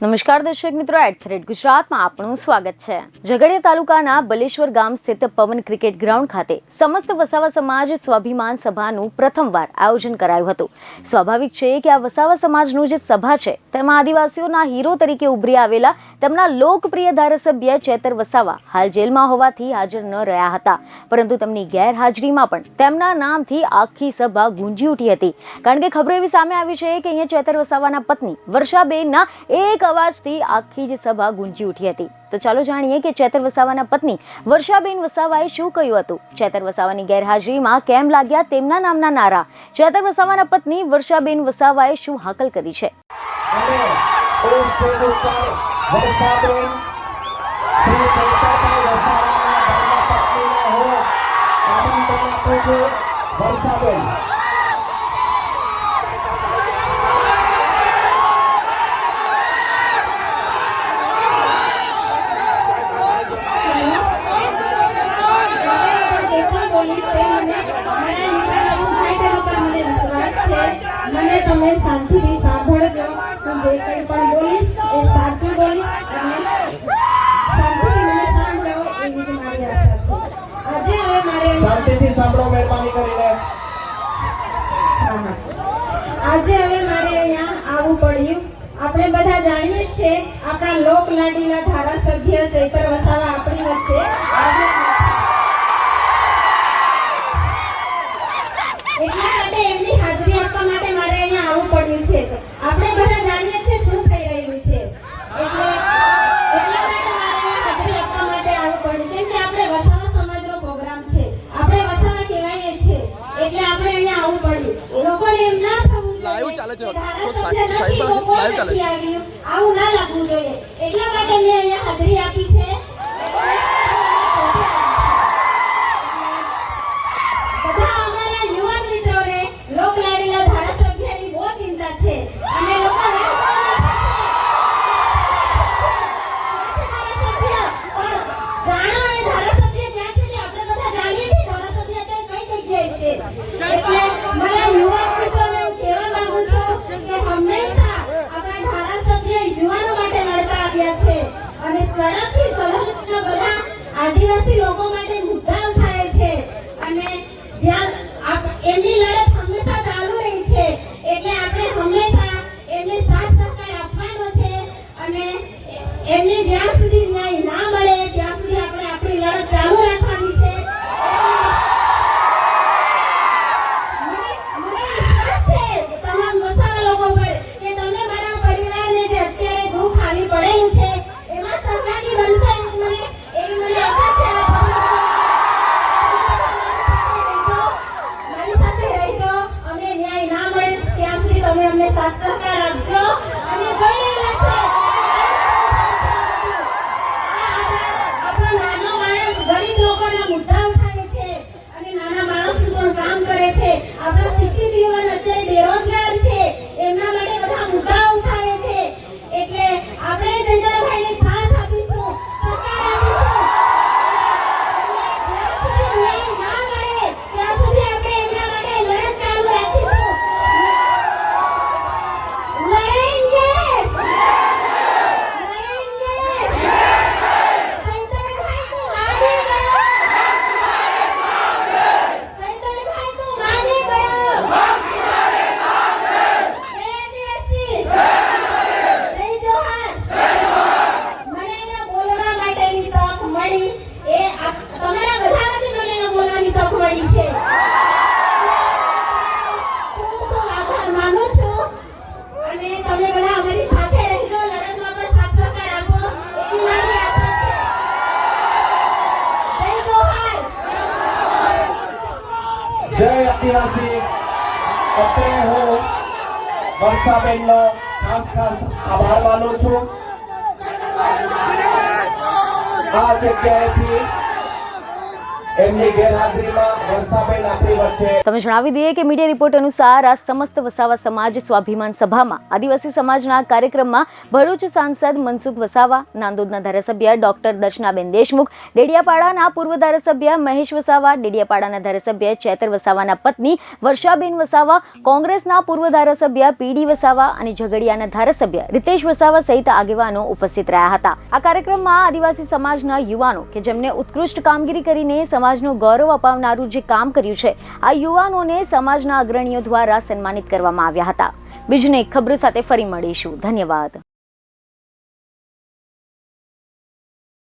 નમસ્કાર દર્શક મિત્રો એટ ધ ગુજરાતમાં આપનું સ્વાગત છે. ઝઘડિયા તાલુકાના બલેશ્વર ગામ સ્થિત પવન ક્રિકેટ ગ્રાઉન્ડ ખાતે સમસ્ત વસાવા સમાજ સ્વાભિમાન સભાનું પ્રથમવાર આયોજન કરાયું હતું. સ્વાભાવિક છે કે આ વસાવા સમાજનું જે સભા છે, તેમાં આદિવાસીઓના હીરો તરીકે ઉભરી આવેલા તેમના લોકપ્રિય ધારાસભ્ય ચેતર વસાવા હાલ જેલમાં હોવાથી હાજર ન રહ્યા હતા. પરંતુ તેમની ગેરહાજરીમાં પણ તેમના નામથી આખી સભા ગુંજી ઉઠી હતી. કારણ કે ખબરો એવી સામે આવી છે કે અહીંયા ચેતર વસાવાના પત્ની વર્ષાબેનના એક અવાજથી આખી જ સભા ગુંજી ઉઠી હતી. તો ચાલો જાણીએ કે ચેતર વસાવાના પત્ની વર્ષાબેન વસાવાએ શું કહ્યું હતું? ચેતર વસાવાની ગેરહાજરીમાં કેમ લાગ્યા તેમના નામના નારા? ચેતર વસાવાના પત્ની વર્ષાબેન વસાવાએ શું હાકલ કરી છે? વર્ષાબેન શ્રી ચૈતરભાઈ વસાવાના ધર્મપત્નીને હું આમંત્રણ આપું છું વર્ષાબેન મને તમે શાંતિથી સાંભળજો હું જે કંઈ પણ બોલીશ એ સાચું બોલીશ અને શાંતિથી મને સાંભળો એવી જ મારી આશા છે. આજે હવે મારે શાંતિથી સાંભળો મહેરબાની કરીને. આજે હવે મારે અહીંયા આવવું પડ્યું. આપણે બધા જાણીએ છીએ આપણા લોક લાડીલા ધારાસભ્ય ચૈતર વસાવા આપણી વચ્ચે. આજે ચાલે છે. તો સાહેબ- સાહેબ ચાલે છે. આવું ના લાગવું જોઈએ એટલા માટે મેં અહીંયા હાજરી આપી છે અને સડકથી સરહદના બધા આદિવાસી લોકો માટે આદિવાસી, અત્રે હું વર્ષાબેનનો ખાસ ખાસ આભાર માનું છું. આ જગ્યાએથી એમની ગેરહાજરીમાં વર્ષાબેન આપણી તમે જણાવી દઈએ કે મીડિયા રિપોર્ટ અનુસાર આ સમસ્ત વસાવા સમાજ સ્વાભિમાન સભામાં આદિવાસી સમાજના કાર્યક્રમમાં ભરૂચ સાંસદ મનસુખ વસાવા, નાંદોદના ધારાસભ્ય ડોક્ટર દર્શનાબેન દેશમુખ, ડેડિયાપાડાના પૂર્વ ધારાસભ્ય મહેશ વસાવા, ડેડિયાપાડાના ધારાસભ્ય ચેતર વસાવાના પત્ની વર્ષાબેન વસાવા, કોંગ્રેસના પૂર્વ ધારાસભ્ય પીડી વસાવા અને ઝઘડિયાના ધારાસભ્ય રીતેશ વસાવા સહિત આગેવાનો ઉપસ્થિત રહ્યા હતા. આ કાર્યક્રમમાં આદિવાસી સમાજના યુવાનો કે જેમને ઉત્કૃષ્ટ કામગીરી કરીને સમાજનું ગૌરવ અપાવનારું જે કામ કર્યું છે આ યુવાનોને સમાજના અગ્રણીઓ દ્વારા સન્માનિત કરવામાં આવ્યા હતા. બીજને ખબરો સાથે ફરી મળીશું. ધન્યવાદ.